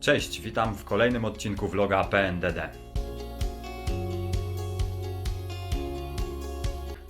Cześć, witam w kolejnym odcinku vloga PNDD.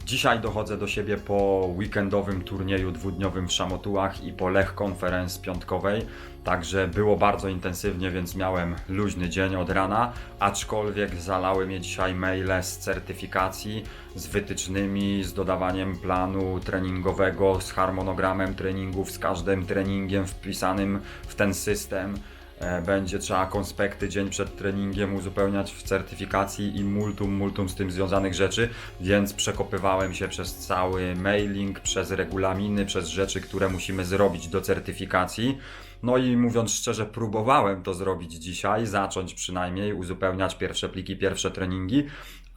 Dzisiaj dochodzę do siebie po weekendowym turnieju dwudniowym w Szamotułach i po Lech Conference piątkowej. Także było bardzo intensywnie, więc miałem luźny dzień od rana, aczkolwiek zalały mnie dzisiaj maile z certyfikacji, z wytycznymi, z dodawaniem planu treningowego, z harmonogramem treningów, z każdym treningiem wpisanym w ten system. E, Będzie trzeba konspekty dzień przed treningiem uzupełniać w certyfikacji i multum, multum z tym związanych rzeczy, więc przekopywałem się przez cały mailing, przez regulaminy, przez rzeczy, które musimy zrobić do certyfikacji. No i mówiąc szczerze, próbowałem to zrobić dzisiaj, zacząć przynajmniej, uzupełniać pierwsze pliki, pierwsze treningi,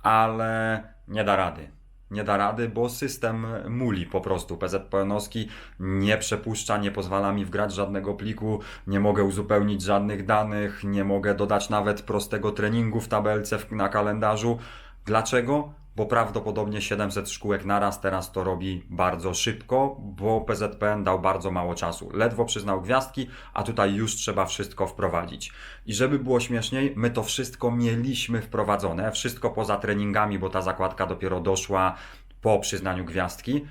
ale nie da rady nie da rady, bo system muli po prostu. PZPN-owski nie przepuszcza, nie pozwala mi wgrać żadnego pliku, nie mogę uzupełnić żadnych danych, nie mogę dodać nawet prostego treningu w tabelce na kalendarzu. Dlaczego? Bo prawdopodobnie 700 szkółek naraz teraz to robi bardzo szybko, bo PZPN dał bardzo mało czasu. Ledwo przyznał gwiazdki, a tutaj już trzeba wszystko wprowadzić. I żeby było śmieszniej, my to wszystko mieliśmy wprowadzone, wszystko poza treningami, bo ta zakładka dopiero doszła po przyznaniu gwiazdki.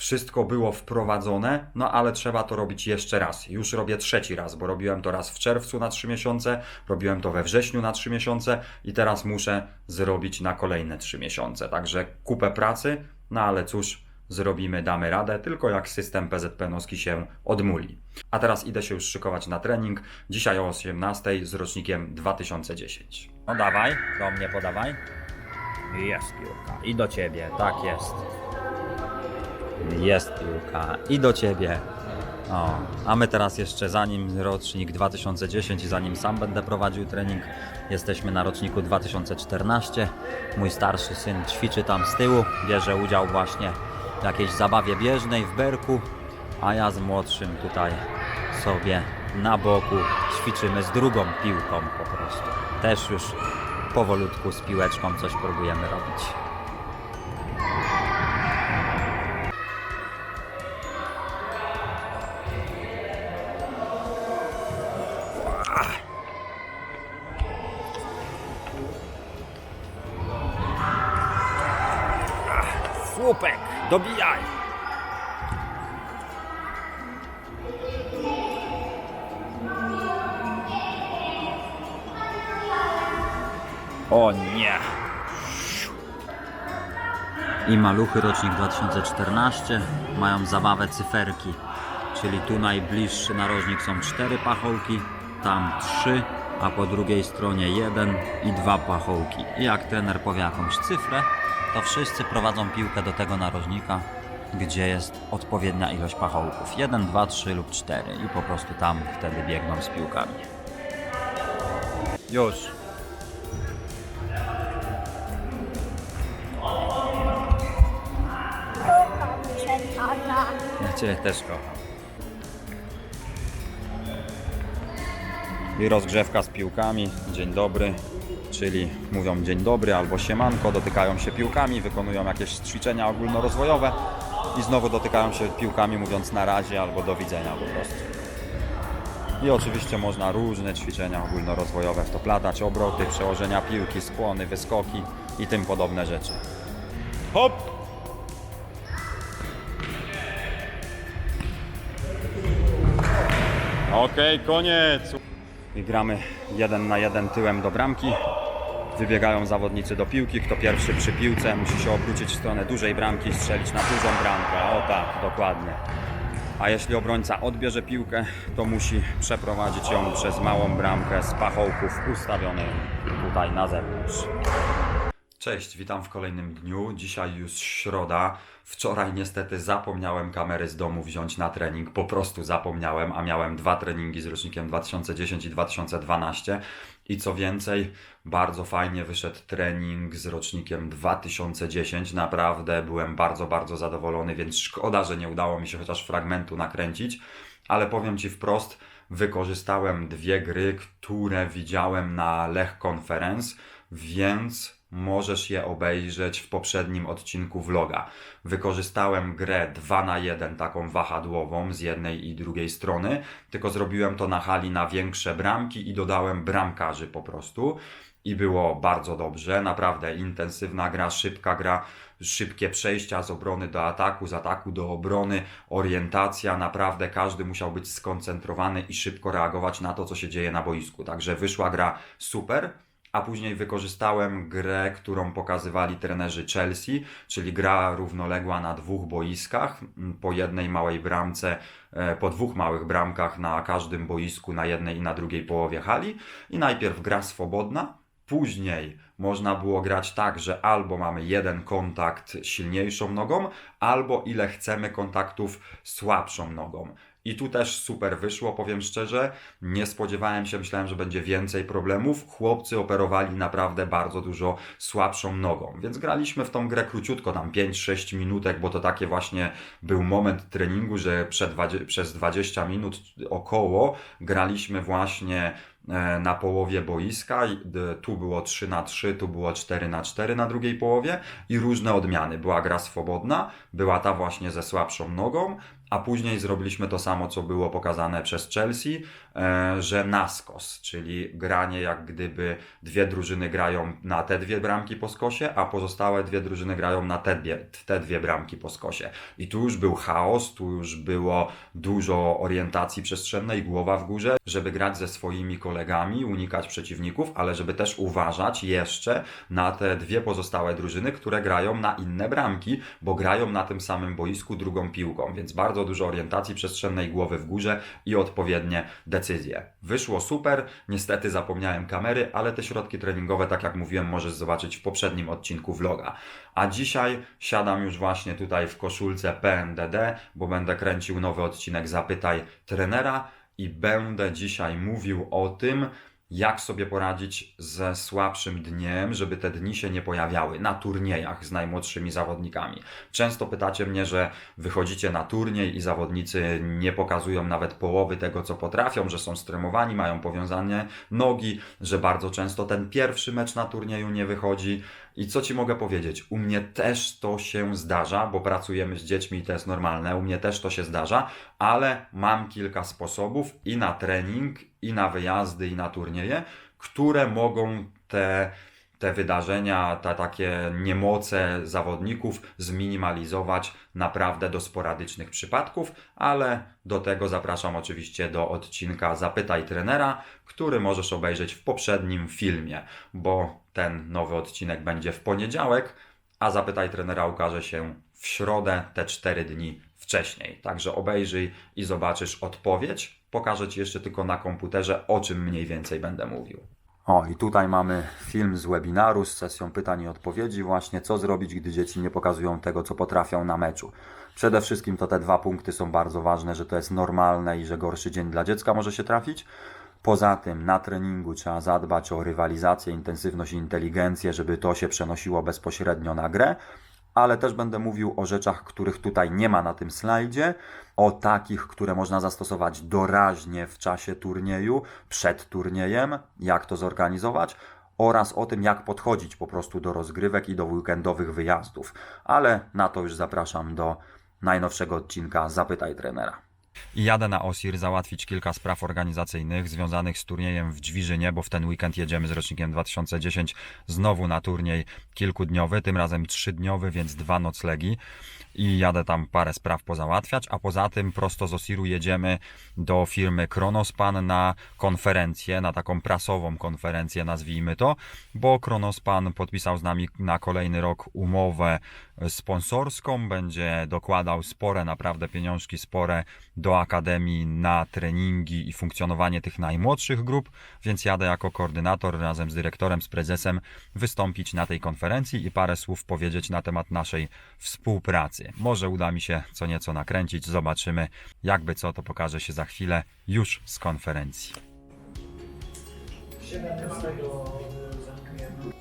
Wszystko było wprowadzone, no ale trzeba to robić jeszcze raz. Już robię trzeci raz, bo robiłem to raz w czerwcu na 3 miesiące, robiłem to we wrześniu na 3 miesiące i teraz muszę zrobić na kolejne 3 miesiące. Także kupę pracy, no ale cóż, zrobimy, damy radę, tylko jak system PZP-nowski się odmuli. A teraz idę się już szykować na trening. Dzisiaj o 18 z rocznikiem 2010. No dawaj, do mnie podawaj. Jest piłka. I do ciebie, tak jest. Jest piłka. I do ciebie. O, a my teraz jeszcze zanim rocznik 2010 i zanim sam będę prowadził trening, jesteśmy na roczniku 2014. Mój starszy syn ćwiczy tam z tyłu, bierze udział właśnie w jakiejś zabawie bieżnej w Berku, a ja z młodszym tutaj sobie na boku ćwiczymy z drugą piłką po prostu. Też już powolutku z piłeczką coś próbujemy robić. O nie! I maluchy rocznik 2014 mają zabawę cyferki, czyli tu najbliższy narożnik są cztery pachołki, tam trzy, a po drugiej stronie jeden i dwa pachołki. I jak trener powie jakąś cyfrę, to wszyscy prowadzą piłkę do tego narożnika, gdzie jest odpowiednia ilość pachołków. 1, 2, 3 lub 4 i po prostu tam wtedy biegną z piłkami. Już. Cię też kocham. I rozgrzewka z piłkami. Dzień dobry. Czyli mówią dzień dobry albo siemanko, dotykają się piłkami, wykonują jakieś ćwiczenia ogólnorozwojowe i znowu dotykają się piłkami, mówiąc na razie albo do widzenia po prostu. I oczywiście można różne ćwiczenia ogólnorozwojowe w to platać, obroty, przełożenia piłki, skłony, wyskoki i tym podobne rzeczy. Hop! Okej, koniec. I gramy jeden na jeden tyłem do bramki. Wybiegają zawodnicy do piłki. Kto pierwszy przy piłce musi się obrócić w stronę dużej bramki i strzelić na dużą bramkę. O tak, dokładnie. A jeśli obrońca odbierze piłkę, to musi przeprowadzić ją przez małą bramkę z pachołków ustawionych tutaj na zewnątrz. Cześć, witam w kolejnym dniu. Dzisiaj już środa. Wczoraj niestety zapomniałem kamery z domu wziąć na trening. Po prostu zapomniałem, a miałem dwa treningi z rocznikiem 2010 i 2012. I co więcej, bardzo fajnie wyszedł trening z rocznikiem 2010. Naprawdę byłem bardzo, bardzo zadowolony, więc szkoda, że nie udało mi się chociaż fragmentu nakręcić. Ale powiem Ci wprost, wykorzystałem dwie gry, które widziałem na Lech Conference, więc możesz je obejrzeć w poprzednim odcinku vloga. Wykorzystałem grę 2 na 1 taką wahadłową z jednej i drugiej strony, tylko zrobiłem to na hali na większe bramki i dodałem bramkarzy po prostu. I było bardzo dobrze, naprawdę intensywna gra, szybka gra, szybkie przejścia z obrony do ataku, z ataku do obrony, orientacja, naprawdę każdy musiał być skoncentrowany i szybko reagować na to, co się dzieje na boisku. Także wyszła gra super. A później wykorzystałem grę, którą pokazywali trenerzy Chelsea, czyli gra równoległa na dwóch boiskach, m, po jednej małej bramce, e, po dwóch małych bramkach na każdym boisku, na jednej i na drugiej połowie hali. I najpierw gra swobodna, Później można było grać tak, że albo mamy jeden kontakt silniejszą nogą, albo ile chcemy kontaktów słabszą nogą. I tu też super wyszło, powiem szczerze. Nie spodziewałem się, myślałem, że będzie więcej problemów. Chłopcy operowali naprawdę bardzo dużo słabszą nogą, więc graliśmy w tą grę króciutko, tam 5-6 minutek, bo to takie właśnie był moment treningu, że przez 20 minut około graliśmy właśnie e, na połowie boiska. Tu było 3 na 3, tu było 4 na 4 na drugiej połowie i różne odmiany. Była gra swobodna, była ta właśnie ze słabszą nogą, a później zrobiliśmy to samo, co było pokazane przez Chelsea, że naskos, czyli granie jak gdyby dwie drużyny grają na te dwie bramki po skosie, a pozostałe dwie drużyny grają na te dwie, te dwie bramki po skosie. I tu już był chaos, tu już było dużo orientacji przestrzennej, głowa w górze, żeby grać ze swoimi kolegami, unikać przeciwników, ale żeby też uważać jeszcze na te dwie pozostałe drużyny, które grają na inne bramki, bo grają na tym samym boisku drugą piłką, więc bardzo dużo orientacji przestrzennej, głowy w górze i odpowiednie decyzje. Wyszło super, niestety zapomniałem kamery, ale te środki treningowe, tak jak mówiłem, możesz zobaczyć w poprzednim odcinku vloga. A dzisiaj siadam już właśnie tutaj w koszulce PNDD, bo będę kręcił nowy odcinek Zapytaj trenera i będę dzisiaj mówił o tym, jak sobie poradzić ze słabszym dniem, żeby te dni się nie pojawiały na turniejach z najmłodszymi zawodnikami. Często pytacie mnie, że wychodzicie na turniej i zawodnicy nie pokazują nawet połowy tego, co potrafią, że są stremowani, mają powiązane nogi, że bardzo często ten pierwszy mecz na turnieju nie wychodzi. I co ci mogę powiedzieć? U mnie też to się zdarza, bo pracujemy z dziećmi i to jest normalne. U mnie też to się zdarza, ale mam kilka sposobów i na trening, i na wyjazdy, i na turnieje, które mogą te, te wydarzenia, te takie niemoce zawodników zminimalizować naprawdę do sporadycznych przypadków, ale do tego zapraszam oczywiście do odcinka Zapytaj trenera, który możesz obejrzeć w poprzednim filmie, bo ten nowy odcinek będzie w poniedziałek, a Zapytaj trenera ukaże się w środę, te 4 dni wcześniej. Także obejrzyj i zobaczysz odpowiedź. Pokażę Ci jeszcze tylko na komputerze, o czym mniej więcej będę mówił. O, i tutaj mamy film z webinaru z sesją pytań i odpowiedzi, właśnie co zrobić, gdy dzieci nie pokazują tego, co potrafią na meczu. Przede wszystkim to te dwa punkty są bardzo ważne, że to jest normalne i że gorszy dzień dla dziecka może się trafić. Poza tym na treningu trzeba zadbać o rywalizację, intensywność i inteligencję, żeby to się przenosiło bezpośrednio na grę ale też będę mówił o rzeczach, których tutaj nie ma na tym slajdzie, o takich, które można zastosować doraźnie w czasie turnieju, przed turniejem, jak to zorganizować oraz o tym, jak podchodzić po prostu do rozgrywek i do weekendowych wyjazdów. Ale na to już zapraszam do najnowszego odcinka Zapytaj trenera. I jadę na Osir załatwić kilka spraw organizacyjnych związanych z turniejem w Dźwiżynie, bo w ten weekend jedziemy z rocznikiem 2010 znowu na turniej kilkudniowy, tym razem trzydniowy, więc dwa noclegi i jadę tam parę spraw pozałatwiać, a poza tym prosto z Osiru jedziemy do firmy Kronospan na konferencję, na taką prasową konferencję nazwijmy to, bo Kronospan podpisał z nami na kolejny rok umowę sponsorską, będzie dokładał spore, naprawdę pieniążki spore do Akademii na treningi i funkcjonowanie tych najmłodszych grup, więc jadę jako koordynator razem z dyrektorem, z prezesem wystąpić na tej konferencji i parę słów powiedzieć na temat naszej współpracy. Może uda mi się co nieco nakręcić, zobaczymy. Jakby co, to pokaże się za chwilę już z konferencji. 17 zamknięty.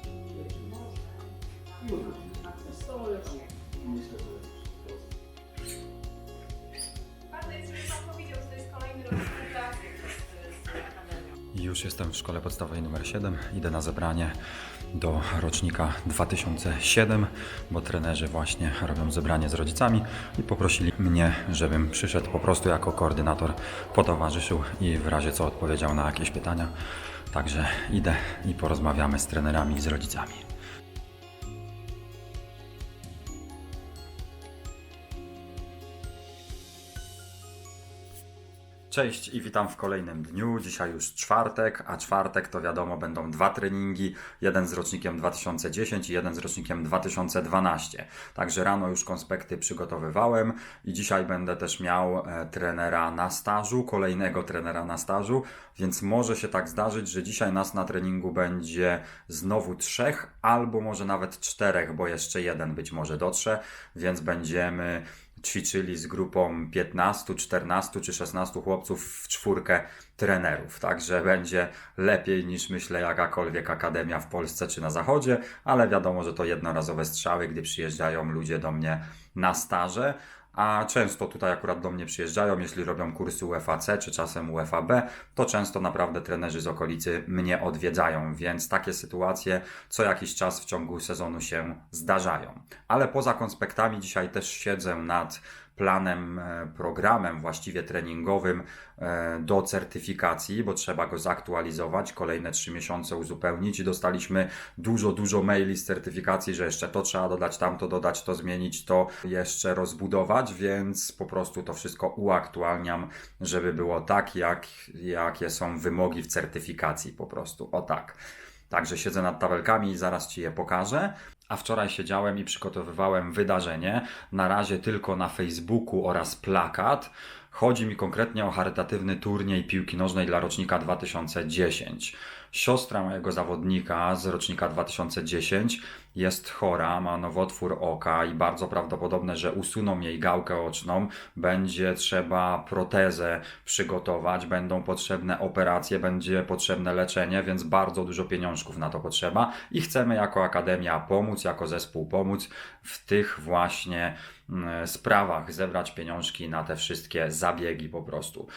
Bardzo jest, żeby Pan powiedział, że to jest kolejny rok współpracy z, z Akademią. Już jestem w szkole podstawowej numer 7. Idę na zebranie do rocznika 2007, bo trenerzy właśnie robią zebranie z rodzicami i poprosili mnie, żebym przyszedł po prostu jako koordynator, potowarzyszył i w razie co odpowiedział na jakieś pytania. Także idę i porozmawiamy z trenerami i z rodzicami. Cześć i witam w kolejnym dniu. Dzisiaj już czwartek, a czwartek to wiadomo będą dwa treningi, jeden z rocznikiem 2010 i jeden z rocznikiem 2012. Także rano już konspekty przygotowywałem i dzisiaj będę też miał e, trenera na stażu, kolejnego trenera na stażu, więc może się tak zdarzyć, że dzisiaj nas na treningu będzie znowu trzech, albo może nawet czterech, bo jeszcze jeden być może dotrze, więc będziemy ćwiczyli z grupą 15, 14 czy 16 chłopców w czwórkę trenerów. Także będzie lepiej niż myślę jakakolwiek akademia w Polsce czy na zachodzie, ale wiadomo, że to jednorazowe strzały, gdy przyjeżdżają ludzie do mnie na staże. A często tutaj akurat do mnie przyjeżdżają, jeśli robią kursy UFAC czy czasem UFAB, to często naprawdę trenerzy z okolicy mnie odwiedzają, więc takie sytuacje co jakiś czas w ciągu sezonu się zdarzają. Ale poza konspektami dzisiaj też siedzę nad planem, e, programem właściwie treningowym e, do certyfikacji, bo trzeba go zaktualizować, kolejne trzy miesiące uzupełnić i dostaliśmy dużo, dużo maili z certyfikacji, że jeszcze to trzeba dodać, tamto dodać, to zmienić, to jeszcze rozbudować, więc po prostu to wszystko uaktualniam, żeby było tak, jak, jakie są wymogi w certyfikacji po prostu, o tak. Także siedzę nad tabelkami i zaraz Ci je pokażę. A wczoraj siedziałem i przygotowywałem wydarzenie, na razie tylko na Facebooku oraz plakat. Chodzi mi konkretnie o charytatywny turniej piłki nożnej dla rocznika 2010. Siostra mojego zawodnika z rocznika 2010 jest chora, ma nowotwór oka i bardzo prawdopodobne, że usuną jej gałkę oczną. Będzie trzeba protezę przygotować, będą potrzebne operacje, będzie potrzebne leczenie, więc bardzo dużo pieniążków na to potrzeba i chcemy jako akademia pomóc, jako zespół pomóc w tych właśnie mm, sprawach, zebrać pieniążki na te wszystkie zabiegi po prostu.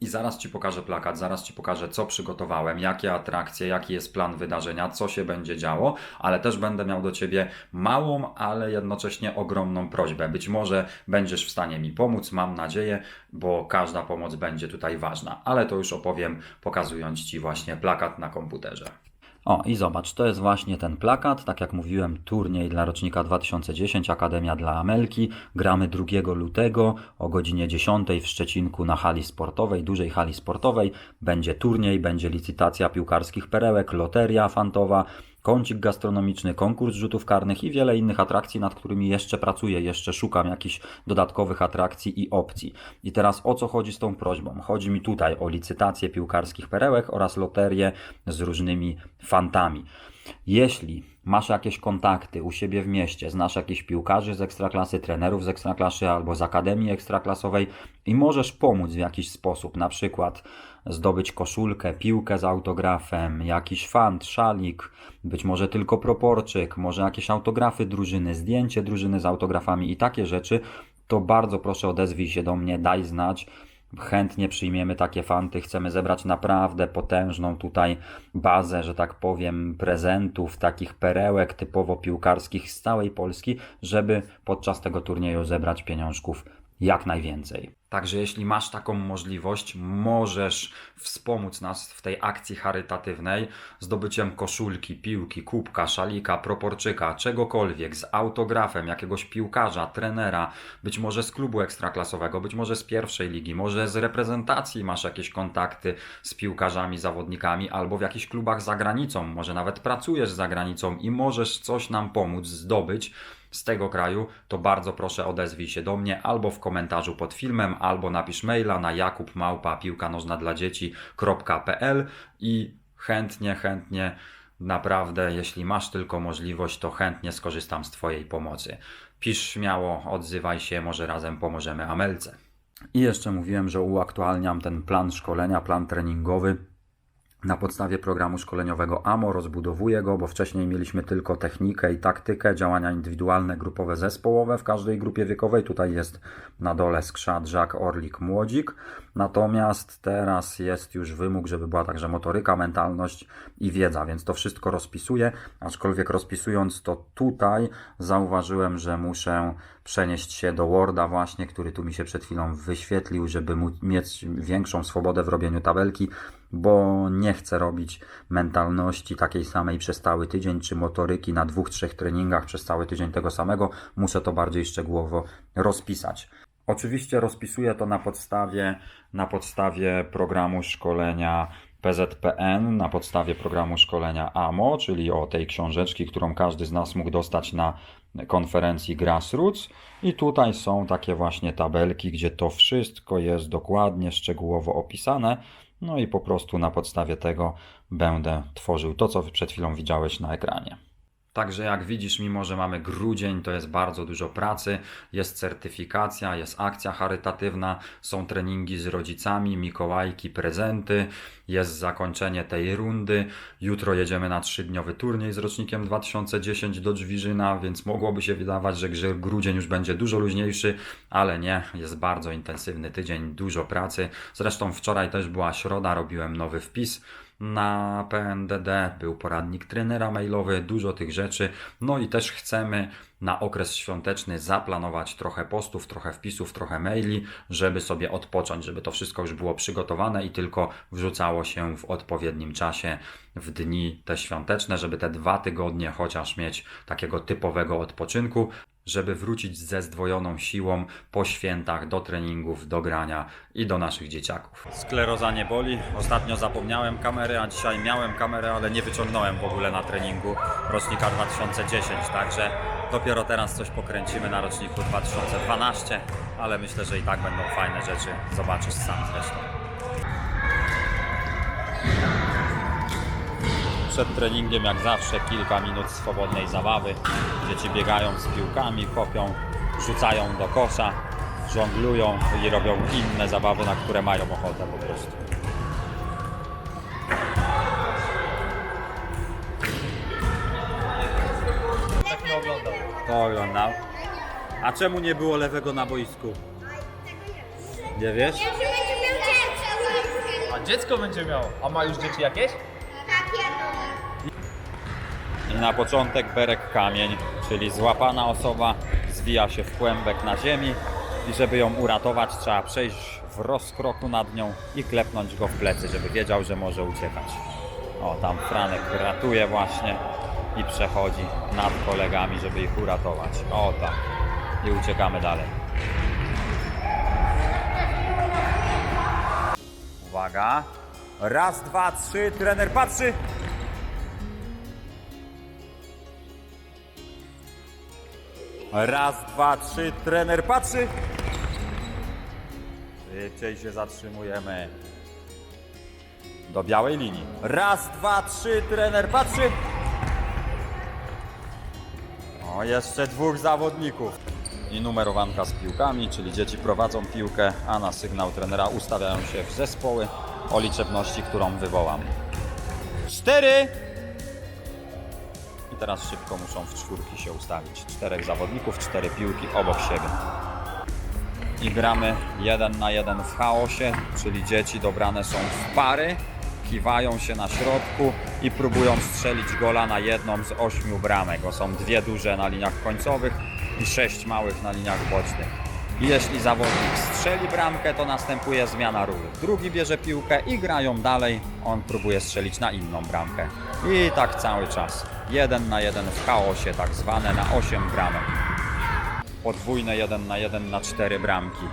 I zaraz Ci pokażę plakat, zaraz Ci pokażę, co przygotowałem, jakie atrakcje, jaki jest plan wydarzenia, co się będzie działo, ale też będę miał do Ciebie małą, ale jednocześnie ogromną prośbę. Być może będziesz w stanie mi pomóc, mam nadzieję, bo każda pomoc będzie tutaj ważna, ale to już opowiem, pokazując Ci właśnie plakat na komputerze. O, i zobacz, to jest właśnie ten plakat. Tak jak mówiłem, turniej dla rocznika 2010, Akademia dla Amelki. Gramy 2 lutego o godzinie 10 w Szczecinku na hali sportowej, dużej hali sportowej. Będzie turniej, będzie licytacja piłkarskich perełek, loteria fantowa, kącik gastronomiczny, konkurs rzutów karnych i wiele innych atrakcji, nad którymi jeszcze pracuję, jeszcze szukam jakichś dodatkowych atrakcji i opcji. I teraz o co chodzi z tą prośbą? Chodzi mi tutaj o licytację piłkarskich perełek oraz loterię z różnymi fantami. Jeśli masz jakieś kontakty u siebie w mieście, znasz jakichś piłkarzy z ekstraklasy, trenerów z ekstraklasy albo z akademii ekstraklasowej i możesz pomóc w jakiś sposób, na przykład zdobyć koszulkę, piłkę z autografem, jakiś fant, szalik, być może tylko proporczyk, może jakieś autografy drużyny, zdjęcie drużyny z autografami i takie rzeczy, to bardzo proszę odezwij się do mnie, daj znać. Chętnie przyjmiemy takie fanty. Chcemy zebrać naprawdę potężną tutaj bazę, że tak powiem, prezentów, takich perełek typowo piłkarskich z całej Polski, żeby podczas tego turnieju zebrać pieniążków jak najwięcej. Także jeśli masz taką możliwość, możesz wspomóc nas w tej akcji charytatywnej zdobyciem koszulki, piłki, kubka, szalika, proporczyka, czegokolwiek, z autografem jakiegoś piłkarza, trenera, być może z klubu ekstraklasowego, być może z pierwszej ligi, może z reprezentacji masz jakieś kontakty z piłkarzami, zawodnikami, albo w jakichś klubach za granicą, może nawet pracujesz za granicą i możesz coś nam pomóc zdobyć z tego kraju, to bardzo proszę odezwij się do mnie albo w komentarzu pod filmem, albo napisz maila na jakubmałpa piłka nożna dla dzieci.pl i chętnie, chętnie naprawdę, jeśli masz tylko możliwość, to chętnie skorzystam z Twojej pomocy. Pisz śmiało, odzywaj się, może razem pomożemy Amelce. I jeszcze mówiłem, że uaktualniam ten plan szkolenia, plan treningowy na podstawie programu szkoleniowego AMO, rozbudowuję go, bo wcześniej mieliśmy tylko technikę i taktykę, działania indywidualne, grupowe, zespołowe w każdej grupie wiekowej. Tutaj jest na dole skrzat, żak, orlik, młodzik. Natomiast teraz jest już wymóg, żeby była także motoryka, mentalność i wiedza, więc to wszystko rozpisuję. Aczkolwiek rozpisując to tutaj, zauważyłem, że muszę przenieść się do Worda właśnie, który tu mi się przed chwilą wyświetlił, żeby mieć większą swobodę w robieniu tabelki, bo nie chcę robić mentalności takiej samej przez cały tydzień, czy motoryki na dwóch, trzech treningach przez cały tydzień tego samego. Muszę to bardziej szczegółowo rozpisać. Oczywiście rozpisuję to na podstawie, na podstawie programu szkolenia PZPN, na podstawie programu szkolenia AMO, czyli o tej książeczki, którą każdy z nas mógł dostać na konferencji Grassroots. I tutaj są takie właśnie tabelki, gdzie to wszystko jest dokładnie, szczegółowo opisane. No i po prostu na podstawie tego będę tworzył to, co przed chwilą widziałeś na ekranie. Także jak widzisz, mimo że mamy grudzień, to jest bardzo dużo pracy, jest certyfikacja, jest akcja charytatywna, są treningi z rodzicami, mikołajki, prezenty, jest zakończenie tej rundy. Jutro jedziemy na trzydniowy turniej z rocznikiem 2010 do Drzwiżyna, więc mogłoby się wydawać, że grudzień już będzie dużo luźniejszy, ale nie, jest bardzo intensywny tydzień, dużo pracy. Zresztą wczoraj też była środa, robiłem nowy wpis na PNDD, był poradnik trenera mailowy, dużo tych rzeczy. No i też chcemy na okres świąteczny zaplanować trochę postów, trochę wpisów, trochę maili, żeby sobie odpocząć, żeby to wszystko już było przygotowane i tylko wrzucało się w odpowiednim czasie w dni te świąteczne, żeby te dwa tygodnie chociaż mieć takiego typowego odpoczynku żeby wrócić ze zdwojoną siłą po świętach do treningów, do grania i do naszych dzieciaków. Skleroza nie boli. Ostatnio zapomniałem kamery, a dzisiaj miałem kamerę, ale nie wyciągnąłem w ogóle na treningu rocznika 2010, także dopiero teraz coś pokręcimy na roczniku 2012, ale myślę, że i tak będą fajne rzeczy. Zobaczysz sam zresztą. Przed treningiem, jak zawsze, kilka minut swobodnej zabawy. Dzieci biegają z piłkami, kopią, rzucają do kosza, żonglują i robią inne zabawy, na które mają ochotę po prostu. Tak nie oglądał. To oglądał. A czemu nie było lewego na boisku? Nie wiesz? Ja, że będzie miał dziecko. A dziecko będzie miał. A ma już dzieci jakieś? Na początek berek kamień, czyli złapana osoba zwija się w kłębek na ziemi i żeby ją uratować trzeba przejść w rozkroku nad nią i klepnąć go w plecy, żeby wiedział, że może uciekać. O, tam Franek ratuje właśnie i przechodzi nad kolegami, żeby ich uratować. O tak. I uciekamy dalej. Uwaga. Raz, dwa, trzy. Trener patrzy. Raz, dwa, trzy, trener patrzy. Szybciej się zatrzymujemy. Do białej linii. Raz, dwa, trzy, trener patrzy. O, jeszcze dwóch zawodników. I numerowanka z piłkami, czyli dzieci prowadzą piłkę, a na sygnał trenera ustawiają się w zespoły o liczebności, którą wywołam. Cztery. Teraz szybko muszą w czwórki się ustawić. Czterech zawodników, cztery piłki obok siebie. I gramy jeden na jeden w chaosie, czyli dzieci dobrane są w pary, kiwają się na środku i próbują strzelić gola na jedną z ośmiu bramek, bo są dwie duże na liniach końcowych i sześć małych na liniach bocznych. Jeśli zawodnik strzeli bramkę, to następuje zmiana ról. Drugi bierze piłkę i grają dalej. On próbuje strzelić na inną bramkę. I tak cały czas. Jeden na jeden w chaosie, tak zwane na 8 bramek. Podwójne jeden na jeden na cztery bramki.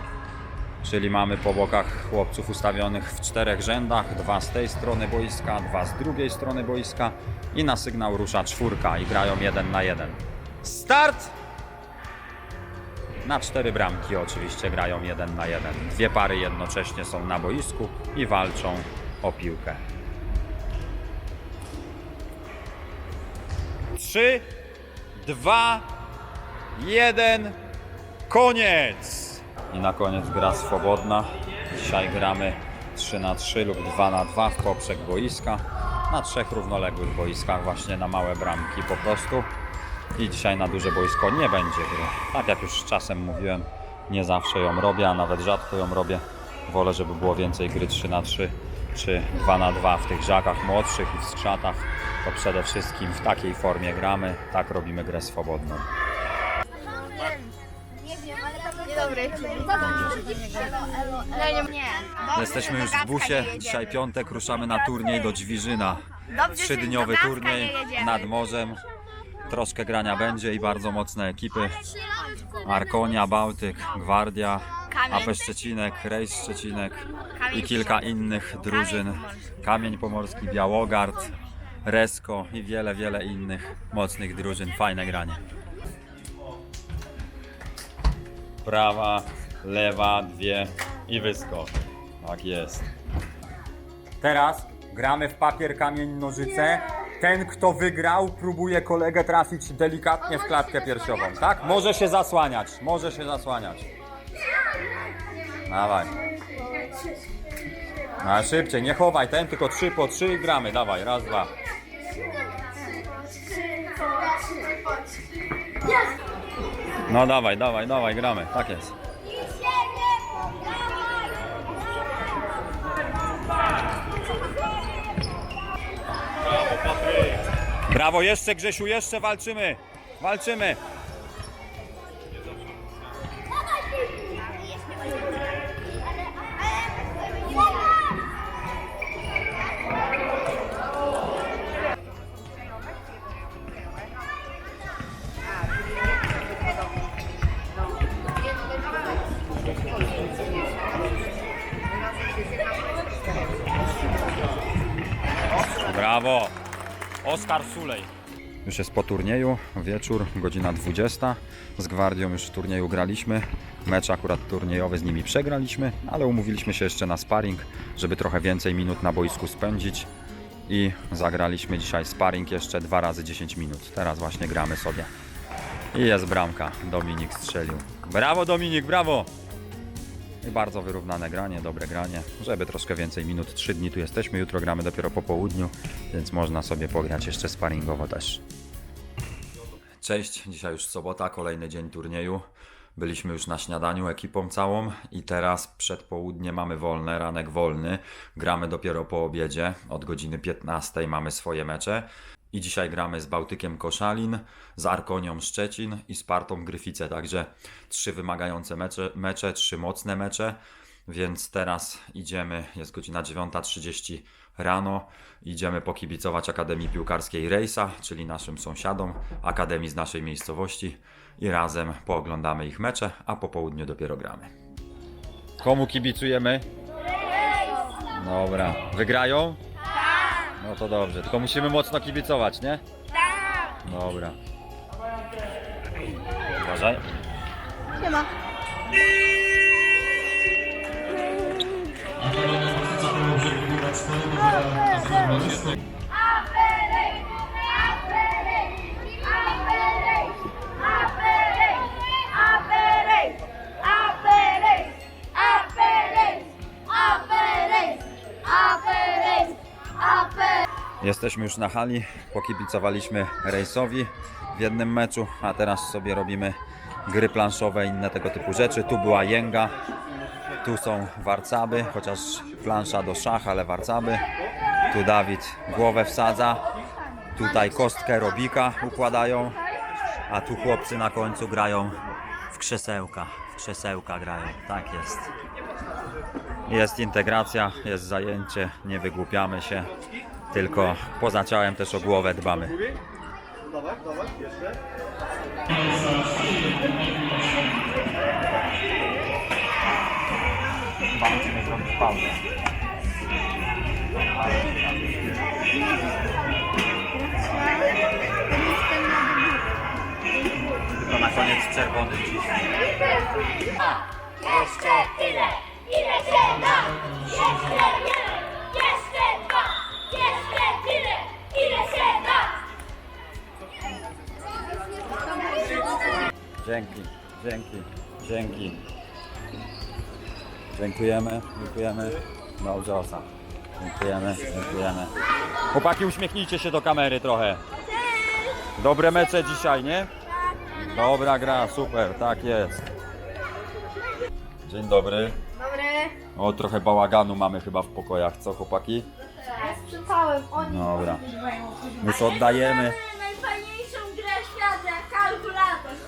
Czyli mamy po bokach chłopców ustawionych w czterech rzędach, dwa z tej strony boiska, dwa z drugiej strony boiska i na sygnał rusza czwórka i grają jeden na jeden. Start! Na cztery bramki oczywiście grają jeden na jeden. Dwie pary jednocześnie są na boisku i walczą o piłkę. Trzy, dwa, jeden, koniec! I na koniec gra swobodna. Dzisiaj gramy 3 na 3 lub 2 na 2 w poprzek boiska. Na trzech równoległych boiskach właśnie na małe bramki po prostu. I dzisiaj na duże boisko nie będzie gry. Tak jak już czasem mówiłem, nie zawsze ją robię, a nawet rzadko ją robię. Wolę, żeby było więcej gry 3 na 3 czy 2 na 2 w tych żakach młodszych i w skrzatach. To przede wszystkim w takiej formie gramy. Tak robimy grę swobodną. Dobry. Jesteśmy już w busie. Dzisiaj piątek, ruszamy na turniej do Dźwiżyna. Trzydniowy turniej nad morzem. Troszkę grania będzie i bardzo mocne ekipy. Arkonia, Bałtyk, Gwardia. AP Szczecinek, Rejs Szczecinek i kilka innych drużyn. Kamień Pomorski, Białogard, Resko i wiele, wiele innych mocnych drużyn. Fajne granie. Prawa, lewa, dwie i wyskok. Tak jest. Teraz gramy w papier, kamień, nożyce. Ten, kto wygrał, próbuje kolegę trafić delikatnie w klatkę piersiową, tak? Może się zasłaniać, może się zasłaniać. Dawaj. A szybciej, nie chowaj ten, tylko trzy po trzy i gramy. Dawaj, raz, dwa. No dawaj, dawaj, dawaj, gramy. Tak jest. Brawo, jeszcze Grzesiu, jeszcze walczymy. Walczymy. Już jest po turnieju, wieczór, godzina 20. Z Gwardią już w turnieju graliśmy. Mecz akurat turniejowy z nimi przegraliśmy, ale umówiliśmy się jeszcze na sparring, żeby trochę więcej minut na boisku spędzić. I zagraliśmy dzisiaj sparring jeszcze 2 razy 10 minut. Teraz właśnie gramy sobie. I jest bramka. Dominik strzelił. Brawo Dominik, brawo! I bardzo wyrównane granie, dobre granie, żeby troszkę więcej minut. 3 dni tu jesteśmy, jutro gramy dopiero po południu, więc można sobie pograć jeszcze sparingowo też. Cześć, dzisiaj już sobota, kolejny dzień turnieju. Byliśmy już na śniadaniu ekipą całą i teraz przed południem mamy wolne, ranek wolny. Gramy dopiero po obiedzie, od godziny 15 mamy swoje mecze. I dzisiaj gramy z Bałtykiem Koszalin, z Arkonią Szczecin i Spartą Gryfice. Także trzy wymagające mecze, mecze trzy mocne mecze. Więc teraz idziemy, jest godzina 9.30 rano. Idziemy pokibicować Akademii Piłkarskiej Rejsa, czyli naszym sąsiadom, Akademii z naszej miejscowości. I razem pooglądamy ich mecze, a po południu dopiero gramy. Komu kibicujemy? Dobra. Wygrają? No to dobrze, tylko musimy mocno kibicować, nie? Tak! Dobra. Uważaj. Siema. Jesteśmy już na hali, pokibicowaliśmy rejsowi w jednym meczu, a teraz sobie robimy gry planszowe i inne tego typu rzeczy. Tu była jęga, tu są warcaby, chociaż plansza do szach, ale warcaby. Tu Dawid głowę wsadza, tutaj kostkę robika układają, a tu chłopcy na końcu grają w krzesełka. W krzesełka grają, tak jest. Jest integracja, jest zajęcie, nie wygłupiamy się, tylko poza ciałem też o głowę dbamy. Chyba pauzę. To na koniec czerwony dziś. Jeszcze tyle, ile się da! Jeszcze jeden, jeszcze dwa, jeszcze tyle, ile się da! Dzięki, dzięki, dzięki. Dziękujemy, dziękujemy. Dobrze, Osa. Dziękujemy, dziękujemy. Chłopaki, uśmiechnijcie się do kamery trochę. Dobre mecze dzisiaj, nie? Dobra gra, super, tak jest. Dzień dobry. Dobry. O, trochę bałaganu mamy chyba w pokojach, co chłopaki? Ja sprzątałem. Dobra. My co oddajemy? najfajniejszą grę świata,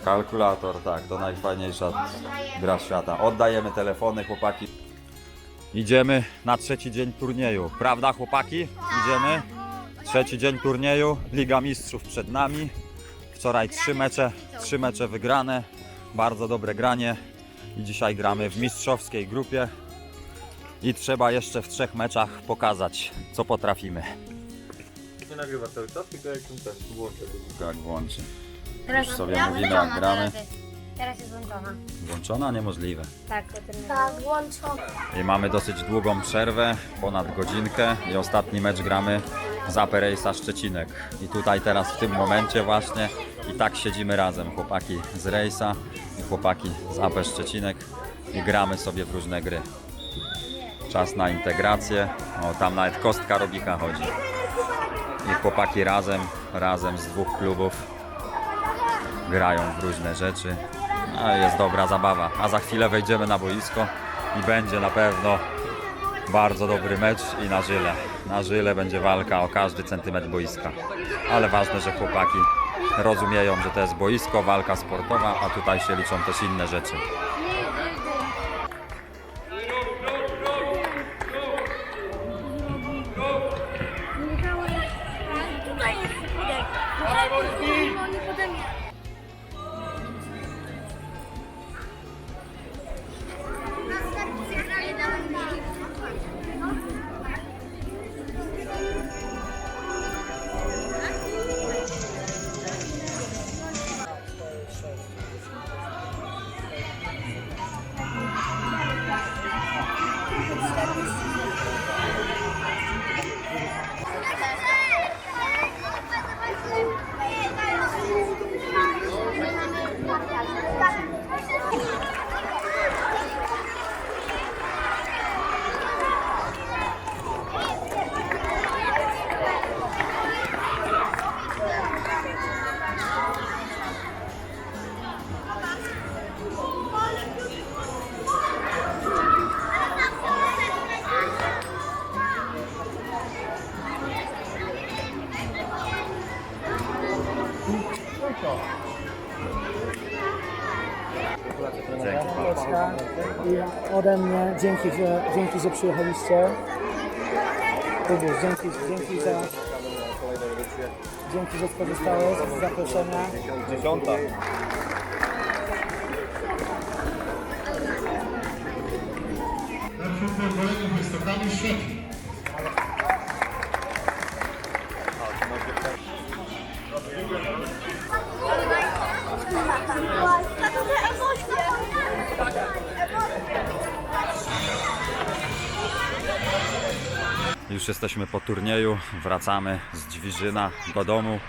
kalkulator. Tak, to najfajniejsza gra świata. Oddajemy telefony, chłopaki. Idziemy na trzeci dzień turnieju, prawda chłopaki? Idziemy. Trzeci dzień turnieju, Liga Mistrzów przed nami. Wczoraj trzy mecze, trzy mecze wygrane, bardzo dobre granie. I dzisiaj gramy w mistrzowskiej grupie. I trzeba jeszcze w trzech meczach pokazać, co potrafimy. Nie nagrywa cały czas, tylko jak ten włączę. Tak, włączy. Teraz Już sobie mówimy, włączona, jak gramy. Teraz jest, teraz jest włączona. Włączona? Niemożliwe. Tak, to ten Tak, włączony. I mamy dosyć długą przerwę, ponad godzinkę i ostatni mecz gramy z AP Rejsa Szczecinek. I tutaj teraz w tym momencie właśnie i tak siedzimy razem, chłopaki z Rejsa i chłopaki z AP Szczecinek i gramy sobie w różne gry. Czas na integrację, o tam nawet kostka Robika chodzi. I chłopaki razem, razem z dwóch klubów grają w różne rzeczy. No jest dobra zabawa. A za chwilę wejdziemy na boisko i będzie na pewno bardzo dobry mecz i na żyle. Na żyle będzie walka o każdy centymetr boiska. Ale ważne, że chłopaki rozumieją, że to jest boisko, walka sportowa, a tutaj się liczą też inne rzeczy. Polska. I ode mnie dzięki, że, dzięki, że przyjechaliście. Kubuś, dzięki, dzięki, że, dzięki, że skorzystałeś z zaproszenia. Dziesiąta. Naszym Szczecin. Za jesteśmy po turnieju, wracamy z Dźwiżyna do domu.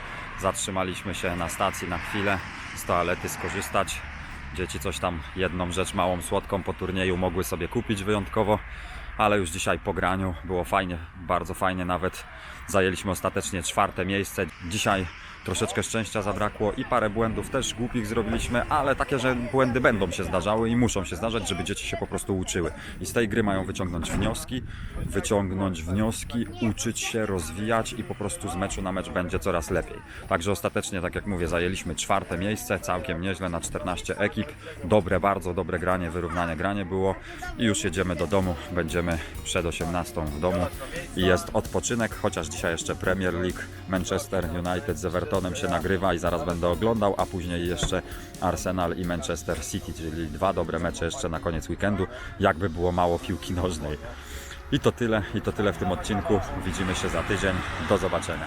Zatrzymaliśmy się na stacji na chwilę, z toalety skorzystać. Dzieci coś tam, jedną rzecz małą, słodką po turnieju mogły sobie kupić wyjątkowo, ale już dzisiaj po graniu było fajnie, bardzo fajnie nawet. Zajęliśmy ostatecznie czwarte miejsce. Dzisiaj troszeczkę szczęścia zabrakło i parę błędów też głupich zrobiliśmy, ale takie, że błędy będą się zdarzały i muszą się zdarzać, żeby dzieci się po prostu uczyły. I z tej gry mają wyciągnąć wnioski, wyciągnąć wnioski, uczyć się, rozwijać i po prostu z meczu na mecz będzie coraz lepiej. Także ostatecznie, tak jak mówię, zajęliśmy czwarte miejsce, całkiem nieźle na 14 ekip. Dobre, bardzo dobre granie, wyrównane granie było i już jedziemy do domu. Będziemy przed 18 w domu i jest odpoczynek, chociaż dzisiaj jeszcze Premier League Manchester United z Evertonem się nagrywa i zaraz będę oglądał, a później jeszcze Arsenal i Manchester City, czyli dwa dobre mecze jeszcze na koniec weekendu, jakby było mało piłki nożnej. I to tyle, i to tyle w tym odcinku. Widzimy się za tydzień. Do zobaczenia.